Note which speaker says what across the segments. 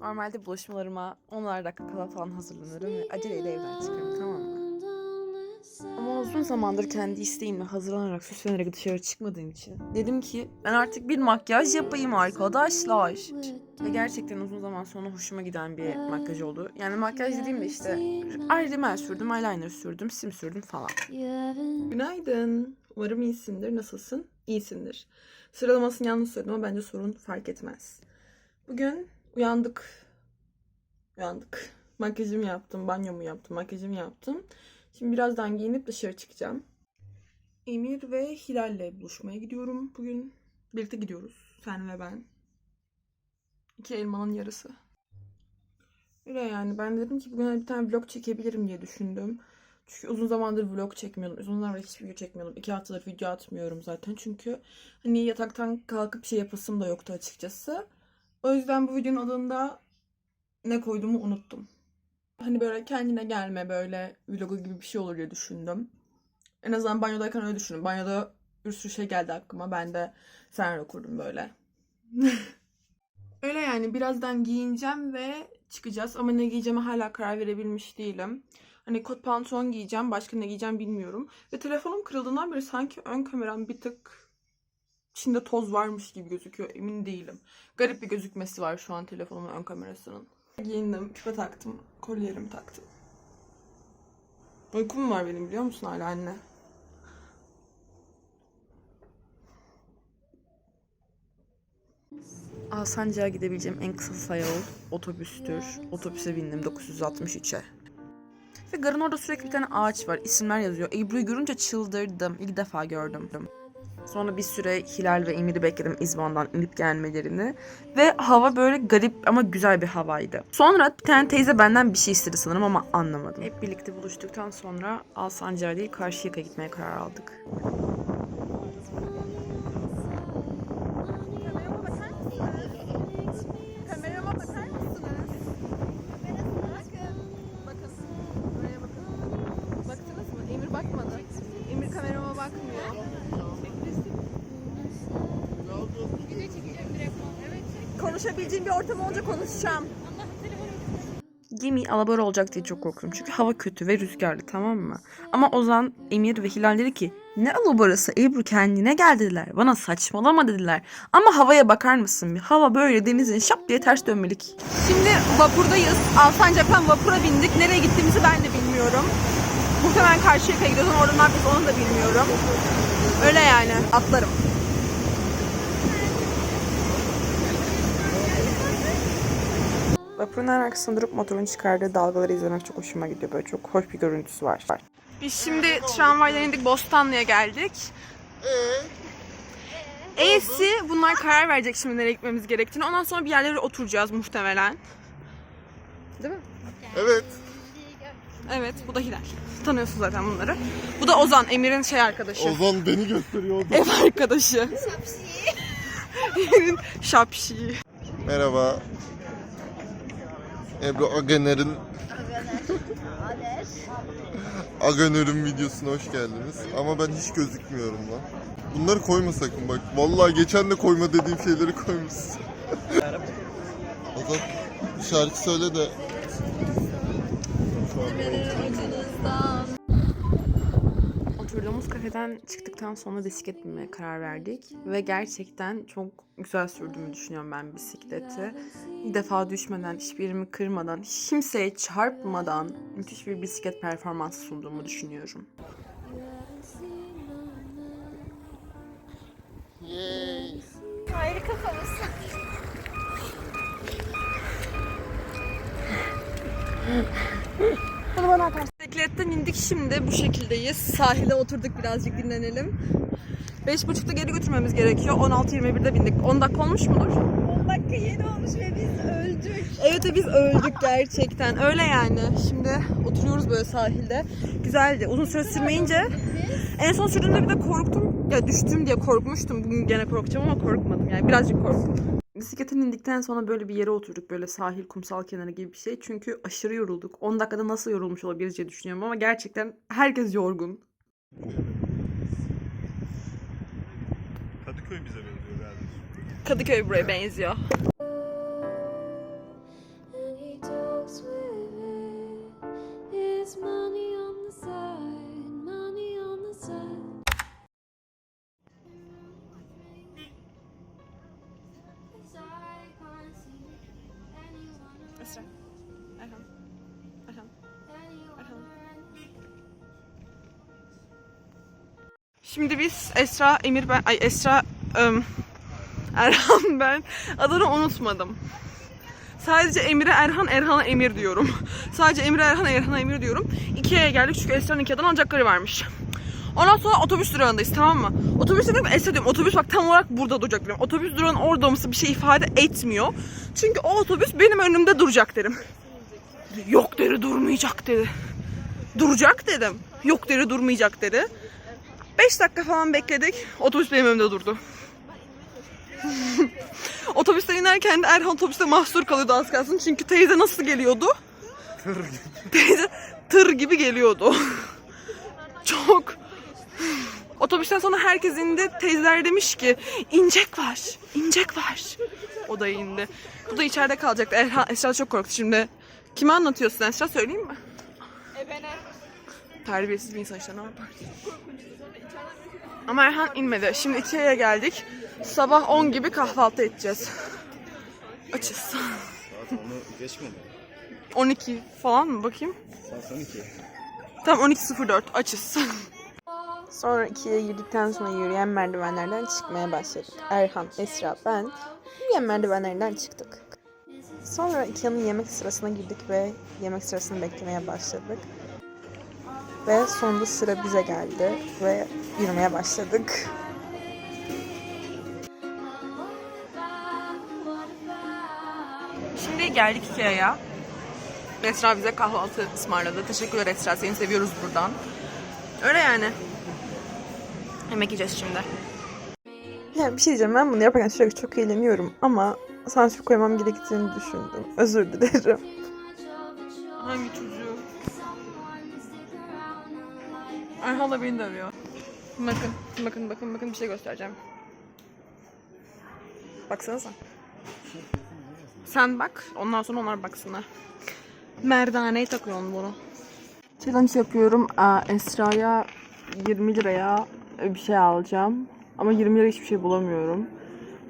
Speaker 1: Normalde buluşmalarıma 10'lar dakika kala falan hazırlanırım ve aceleyle evden çıkarım tamam mı? Ama uzun zamandır kendi isteğimle hazırlanarak süslenerek dışarı çıkmadığım için dedim ki ben artık bir makyaj yapayım arkadaşlar. Ve gerçekten uzun zaman sonra hoşuma giden bir makyaj oldu. Yani makyaj dediğimde işte rimel sürdüm, eyeliner sürdüm, sim sürdüm falan. Günaydın. Umarım iyisindir. Nasılsın? İyisindir. Sıralamasını yanlış söyledim ama bence sorun fark etmez. Bugün uyandık. Uyandık. Makyajımı yaptım, banyomu yaptım, makyajımı yaptım. Şimdi birazdan giyinip dışarı çıkacağım. Emir ve Hilal'le buluşmaya gidiyorum bugün. Birlikte gidiyoruz. Sen ve ben. İki elmanın yarısı. Öyle yani ben dedim ki bugün hani bir tane vlog çekebilirim diye düşündüm. Çünkü uzun zamandır vlog çekmiyordum. Uzun zamandır hiçbir video çekmiyordum. İki haftadır video atmıyorum zaten. Çünkü hani yataktan kalkıp şey yapasım da yoktu açıkçası. O yüzden bu videonun adında ne koyduğumu unuttum. Hani böyle kendine gelme böyle vlogu gibi bir şey olur diye düşündüm. En azından banyodayken öyle düşündüm. Banyoda bir sürü şey geldi aklıma. Ben de senaryo kurdum böyle. öyle yani birazdan giyineceğim ve çıkacağız. Ama ne giyeceğime hala karar verebilmiş değilim. Hani kot pantolon giyeceğim. Başka ne giyeceğim bilmiyorum. Ve telefonum kırıldığından beri sanki ön kameram bir tık içinde toz varmış gibi gözüküyor. Emin değilim. Garip bir gözükmesi var şu an telefonumun ön kamerasının. Giyindim, küpe taktım, kolyerimi taktım. Uykum var benim biliyor musun hala anne? Alsancak'a gidebileceğim en kısa sayı otobüstür. Otobüse bindim 963'e. Ve garın orada sürekli bir tane ağaç var. İsimler yazıyor. Ebru'yu görünce çıldırdım. İlk defa gördüm. Sonra bir süre Hilal ve Emir'i bekledim İzban'dan inip gelmelerini. Ve hava böyle garip ama güzel bir havaydı. Sonra bir tane teyze benden bir şey istedi sanırım ama anlamadım. Hep birlikte buluştuktan sonra Alsancak'a değil Karşıyaka'ya gitmeye karar aldık. Konuşabileceğim bir ortam olunca konuşacağım. Gemi alabora olacak diye çok korktum. Çünkü hava kötü ve rüzgarlı tamam mı? Ama Ozan, Emir ve Hilal dedi ki ne alaborası Ebru kendine gel dediler. Bana saçmalama dediler. Ama havaya bakar mısın bir? Hava böyle denizin şap diye ters dönmelik. Şimdi vapurdayız. Alsancak'tan vapura bindik. Nereye gittiğimizi ben de bilmiyorum. Muhtemelen Karşıyaka'ya gidiyoruz ama orada ne yapacağız onu da bilmiyorum. Öyle yani. Atlarım. Vapurun arkasında durup motorun çıkardığı dalgaları izlemek çok hoşuma gidiyor. Böyle çok hoş bir görüntüsü var. Biz şimdi tramvaydan indik Bostanlı'ya geldik. E'si bunlar karar verecek şimdi nereye gitmemiz gerektiğini. Ondan sonra bir yerlere oturacağız muhtemelen. Değil mi?
Speaker 2: Evet.
Speaker 1: Evet bu da Hilal. Tanıyorsun zaten bunları. Bu da Ozan, Emir'in şey arkadaşı.
Speaker 2: Ozan beni gösteriyor orada.
Speaker 1: Ev arkadaşı. Emir'in şapşiği.
Speaker 2: Merhaba. Ebru Aganer'in Aganer'in videosuna hoş geldiniz. Ama ben hiç gözükmüyorum lan. Bunları koyma sakın bak. Vallahi geçen de koyma dediğim şeyleri koymuşsun. Bir şarkı söyle de.
Speaker 1: Oturduğumuz kafeden çıktıktan sonra bisiklet binmeye karar verdik. Ve gerçekten çok güzel sürdüğümü düşünüyorum ben bisikleti. Bir defa düşmeden, hiçbir kırmadan, kimseye çarpmadan müthiş bir bisiklet performansı sunduğumu düşünüyorum.
Speaker 2: Yay.
Speaker 1: Bisikletten indik şimdi bu şekildeyiz. Sahile oturduk birazcık dinlenelim. 5.30'da geri götürmemiz gerekiyor. 16.21'de bindik. 10 dakika olmuş mudur?
Speaker 3: 10 dakika yeni olmuş ve biz öldük.
Speaker 1: Evet ve biz öldük gerçekten. Öyle yani. Şimdi oturuyoruz böyle sahilde. Güzeldi. Uzun süre sürmeyince en son sürdüğümde bir de korktum. Ya düştüm diye korkmuştum. Bugün gene korkacağım ama korkmadım yani. Birazcık korktum. Bisikletten indikten sonra böyle bir yere oturduk böyle sahil kumsal kenarı gibi bir şey. Çünkü aşırı yorulduk. 10 dakikada nasıl yorulmuş olabiliriz diye düşünüyorum ama gerçekten herkes yorgun.
Speaker 4: Kadıköy bize benziyor galiba.
Speaker 1: Kadıköy buraya benziyor. money on the side. Şimdi biz Esra, Emir ben, ay Esra, ım, Erhan ben adını unutmadım. Sadece Emir'e Erhan, Erhan'a Emir diyorum. Sadece Emir'e Erhan, Erhan'a Emir diyorum. Ikea'ya geldik çünkü Esra'nın Ikea'dan alacakları varmış. Ondan sonra otobüs durağındayız tamam mı? Otobüs dedim Esra diyorum otobüs bak tam olarak burada duracak diyorum. Otobüs durağının orada olması bir şey ifade etmiyor. Çünkü o otobüs benim önümde duracak derim. Yok dedi durmayacak dedi. Duracak dedim. Yok dedi durmayacak dedi. 5 dakika falan bekledik. Otobüs benim önümde durdu. Otobüsten inerken de Erhan otobüste mahsur kalıyordu az kalsın. Çünkü teyze nasıl geliyordu? teyze tır gibi geliyordu. Çok. Otobüsten sonra herkes indi. Teyzeler demiş ki incek var. incek var. O da indi. Bu da içeride kalacaktı. Erhan, Esra çok korktu şimdi. Kime anlatıyorsun Esra söyleyeyim mi?
Speaker 3: Ebene.
Speaker 1: Terbiyesiz bir insan işte ne yapar? Ama Erhan inmedi. Şimdi Ikea'ya geldik. Sabah 10 gibi kahvaltı edeceğiz. Açız.
Speaker 4: Saat onu geçmedi.
Speaker 1: 12 falan mı bakayım?
Speaker 4: Saat 12.
Speaker 1: Tam 12.04 açız. Sonra ikiye girdikten sonra yürüyen merdivenlerden çıkmaya başladık. Erhan, Esra, ben yürüyen merdivenlerden çıktık. Sonra Ikea'nın yemek sırasına girdik ve yemek sırasını beklemeye başladık. Ve sonunda sıra bize geldi ve yürümeye başladık. Şimdi geldik Ikea'ya. Esra bize kahvaltı ısmarladı. Teşekkürler Esra. Seni seviyoruz buradan. Öyle yani. Yemek yiyeceğiz şimdi. Ya bir şey diyeceğim. Ben bunu yaparken sürekli çok eğleniyorum ama sansür koymam gerektiğini düşündüm. Özür dilerim. Hangi çocuğu? Erhan da beni dövüyor. Bakın, bakın, bakın, bakın bir şey göstereceğim. Baksanıza. Sen bak, ondan sonra onlar baksınlar. Merdaneyi takıyorum bunu. Challenge yapıyorum. Aa, Esra'ya 20 liraya bir şey alacağım. Ama 20 liraya hiçbir şey bulamıyorum.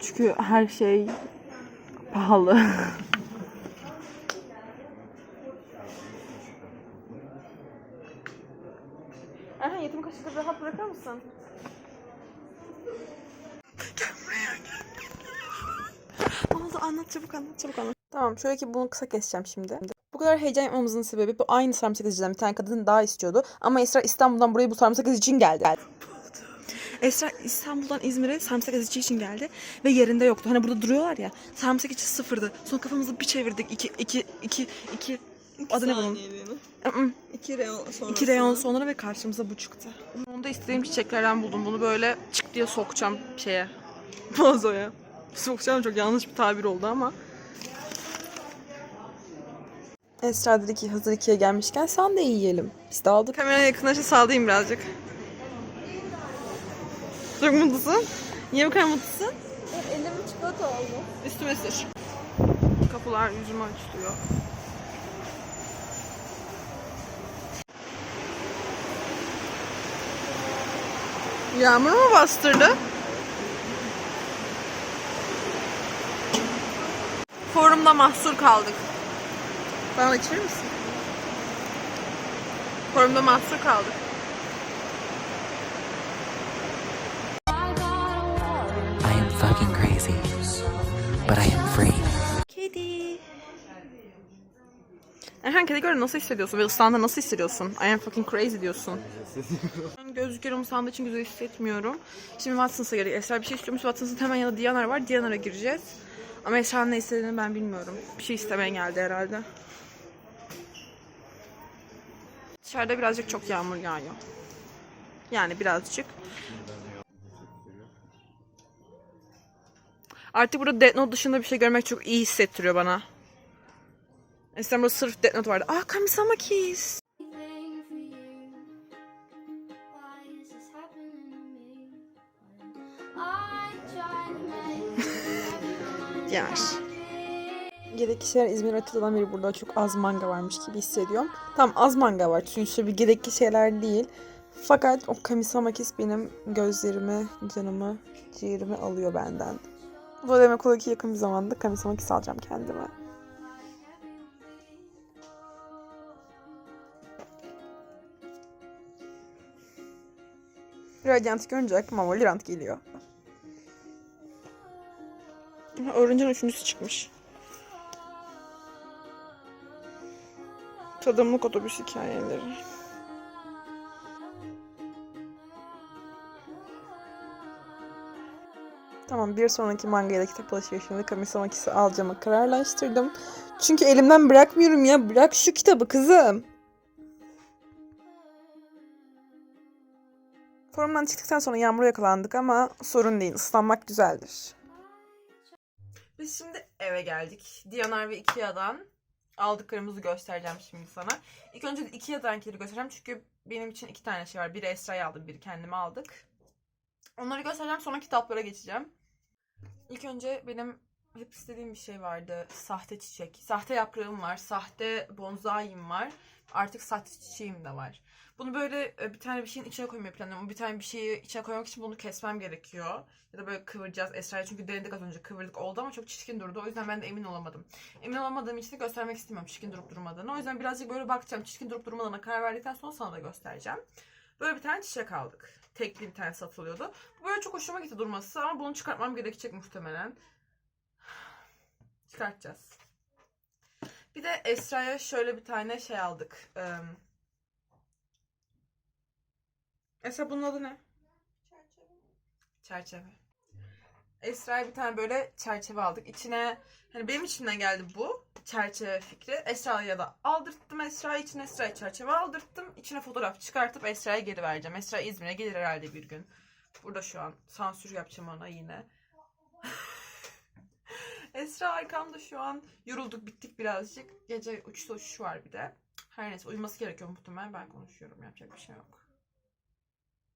Speaker 1: Çünkü her şey pahalı. Aha yetim kaşıkları rahat bırakır mısın? Gel buraya gel. Ne oldu anlat çabuk anlat çabuk anlat. Tamam şöyle ki bunu kısa keseceğim şimdi. Bu kadar heyecan yapmamızın sebebi bu aynı sarımsak eziciden bir tane kadın daha istiyordu. Ama Esra İstanbul'dan buraya bu sarımsak ezici için geldi. Esra İstanbul'dan İzmir'e sarımsak ezici için geldi ve yerinde yoktu. Hani burada duruyorlar ya. Sarımsak içi sıfırdı. Sonra kafamızı bir çevirdik. İki, iki, iki, iki. Adı ne bunun?
Speaker 3: İki reyon sonra.
Speaker 1: İki reyon sonra ve karşımıza bu çıktı. Onu da istediğim çiçeklerden buldum. Bunu böyle çık diye sokacağım şeye. Vazoya. Sokacağım çok yanlış bir tabir oldu ama. Esra dedi ki hazır ikiye gelmişken sen de yiyelim. Biz de aldık. Kameraya yakınlaşa sağlayayım birazcık. Çok mutlusun. Niye bu kadar mutlusun?
Speaker 3: Elim çikolata oldu.
Speaker 1: Üstüme sür. Kapılar yüzüme açılıyor. Yağmur mu bastırdı? Forumda mahsur kaldık. Bana içer misin? Forumda mahsur kaldık.
Speaker 5: I am fucking crazy, but I am free.
Speaker 1: Kedi. Erhan kedi göre nasıl hissediyorsun? Ve ıslahında nasıl hissediyorsun? I am fucking crazy diyorsun. Ben gözlüklerim ıslandığı için güzel hissetmiyorum. Şimdi Watson's'a girdik. Esra bir şey istiyormuş. Watson's'ın hemen yanında Diyanar var. Diyanar'a gireceğiz. Ama Esra'nın ne istediğini ben bilmiyorum. Bir şey istemeye geldi herhalde. Dışarıda birazcık çok yağmur yağıyor. Yani birazcık. Artık burada Death Note dışında bir şey görmek çok iyi hissettiriyor bana. Burada sırf Death Note vardı. Aa Kamisama Kiss. Gerekli şeyler İzmir açıdan beri burada çok az manga varmış gibi hissediyorum. Tam az manga var çünkü bir gerekli şeyler değil. Fakat o Kamisama Kiss benim gözlerimi, canımı, ciğerimi alıyor benden. Bu demek oluyor ki yakın bir zamanda Kamisama Kiss alacağım kendime. Radiant görünce aklıma Valorant geliyor. Öğrencinin üçüncüsü çıkmış. Tadımlık otobüs hikayeleri. Tamam bir sonraki manga ya da kitap alışverişinde Kamisamakis'i alacağıma kararlaştırdım. Çünkü elimden bırakmıyorum ya. Bırak şu kitabı kızım. Forumdan çıktıktan sonra yağmura yakalandık ama sorun değil. Islanmak güzeldir. Biz şimdi eve geldik. Diyanar ve Ikea'dan aldıklarımızı göstereceğim şimdi sana. İlk önce Ikea'dankileri göstereceğim çünkü benim için iki tane şey var. Biri Esra'ya aldım, biri kendime aldık. Onları göstereceğim sonra kitaplara geçeceğim. İlk önce benim hep istediğim bir şey vardı. Sahte çiçek. Sahte yaprağım var. Sahte bonsai'm var. Artık sahte çiçeğim de var. Bunu böyle e, bir tane bir şeyin içine koymayı planlıyorum. Bir tane bir şeyi içine koymak için bunu kesmem gerekiyor. Ya da böyle kıvıracağız Esra'ya. Çünkü denedik az önce kıvırdık oldu ama çok çirkin durdu. O yüzden ben de emin olamadım. Emin olamadığım için de göstermek istemiyorum çirkin durup durmadığını. O yüzden birazcık böyle bakacağım. Çirkin durup durmadığına karar verdikten sonra sana da göstereceğim. Böyle bir tane çiçek aldık. Tekli bir tane satılıyordu. Bu böyle çok hoşuma gitti durması ama bunu çıkartmam gerekecek muhtemelen. Çıkartacağız. Bir de Esra'ya şöyle bir tane şey aldık. Ee, Esra bunun adı ne? Çerçeve. Esra'ya bir tane böyle çerçeve aldık. İçine hani benim içimden geldi bu çerçeve fikri. Esra'ya da aldırttım Esra'ya için Esra'ya çerçeve aldırttım. İçine fotoğraf çıkartıp Esra'ya geri vereceğim. Esra İzmir'e gelir herhalde bir gün. Burada şu an sansür yapacağım ona yine. Esra arkamda şu an yorulduk bittik birazcık. Gece uçta uçuş var bir de. Her neyse uyuması gerekiyor muhtemelen ben konuşuyorum yapacak bir şey yok.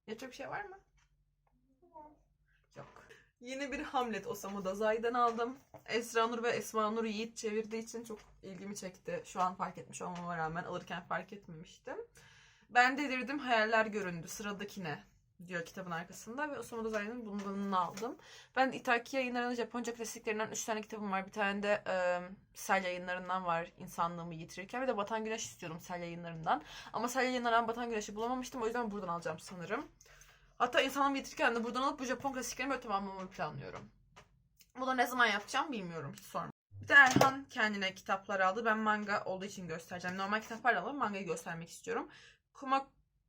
Speaker 1: Yapacak bir şey var mı? Yok. Yeni bir Hamlet Osamu Dazai'den aldım. Esra Nur ve Esma Nur Yiğit çevirdiği için çok ilgimi çekti. Şu an fark etmiş olmama rağmen alırken fark etmemiştim. Ben delirdim hayaller göründü. Sıradaki ne? Diyor kitabın arkasında ve Osamu Dazai'nin bundan aldım. Ben İtaki yayınlarının Japonca klasiklerinden 3 tane kitabım var. Bir tane de e, Sel yayınlarından var insanlığımı yitirirken. Bir de Batan Güneş istiyordum Sel yayınlarından. Ama Sel yayınlarından Batan Güneş'i bulamamıştım. O yüzden buradan alacağım sanırım. Hatta insanlığımı yitirirken de buradan alıp bu Japon klasiklerini böyle tamamlamayı planlıyorum. Bunu ne zaman yapacağım bilmiyorum. Hiç sorma. Bir de Erhan kendine kitaplar aldı. Ben manga olduğu için göstereceğim. Normal kitaplar da alalım. Mangayı göstermek istiyorum. Kuma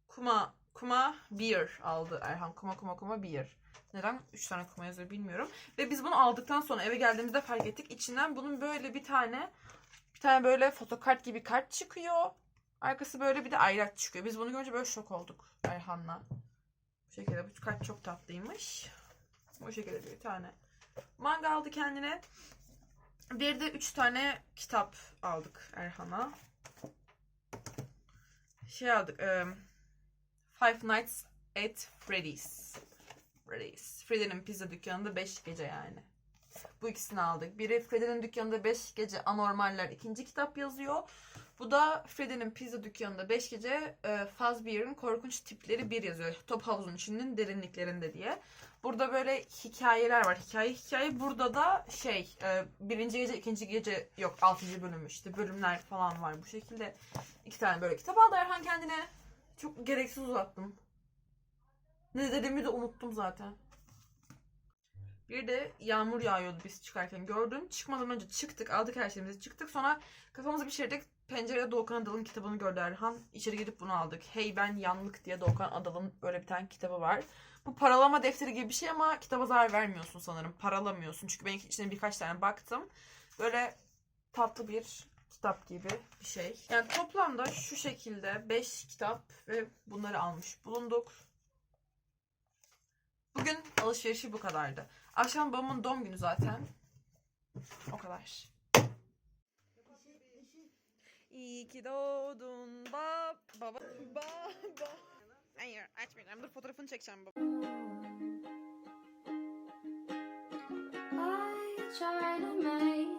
Speaker 1: Kuma Kuma Beer aldı Erhan. Kuma Kuma Kuma Beer. Neden 3 tane kuma yazıyor bilmiyorum. Ve biz bunu aldıktan sonra eve geldiğimizde fark ettik. İçinden bunun böyle bir tane bir tane böyle fotokart gibi kart çıkıyor. Arkası böyle bir de ayraç çıkıyor. Biz bunu görünce böyle şok olduk Erhan'la. Bu şekilde bu kart çok tatlıymış. Bu şekilde bir tane. Manga aldı kendine. Bir de 3 tane kitap aldık Erhan'a. Şey aldık. e, Five Nights at Freddy's. Freddy's. Freddy'nin pizza dükkanında 5 gece yani. Bu ikisini aldık. Biri Freddy'nin dükkanında 5 gece anormaller ikinci kitap yazıyor. Bu da Freddy'nin pizza dükkanında 5 gece e, Fazbear'ın korkunç tipleri bir yazıyor. Top havuzun içinin derinliklerinde diye. Burada böyle hikayeler var. Hikaye hikaye. Burada da şey e, birinci gece ikinci gece yok altıncı bölüm işte bölümler falan var bu şekilde. iki tane böyle kitap aldı Erhan kendine. Çok gereksiz uzattım. Ne dediğimi de unuttum zaten. Bir de yağmur yağıyordu biz çıkarken gördüm. Çıkmadan önce çıktık aldık her şeyimizi çıktık. Sonra kafamızı bir çevirdik. Pencerede Doğukan Adal'ın kitabını gördü Erhan. İçeri gidip bunu aldık. Hey ben yanlık diye Doğukan Adal'ın böyle bir tane kitabı var. Bu paralama defteri gibi bir şey ama kitaba zarar vermiyorsun sanırım. Paralamıyorsun. Çünkü ben içine birkaç tane baktım. Böyle tatlı bir kitap gibi bir şey. Yani toplamda şu şekilde 5 kitap ve bunları almış bulunduk. Bugün alışverişi bu kadardı. Akşam babamın doğum günü zaten. O kadar. İyi ki doğdun bab baba baba. Hayır açmayacağım. Dur fotoğrafını çekeceğim baba.
Speaker 6: I try to make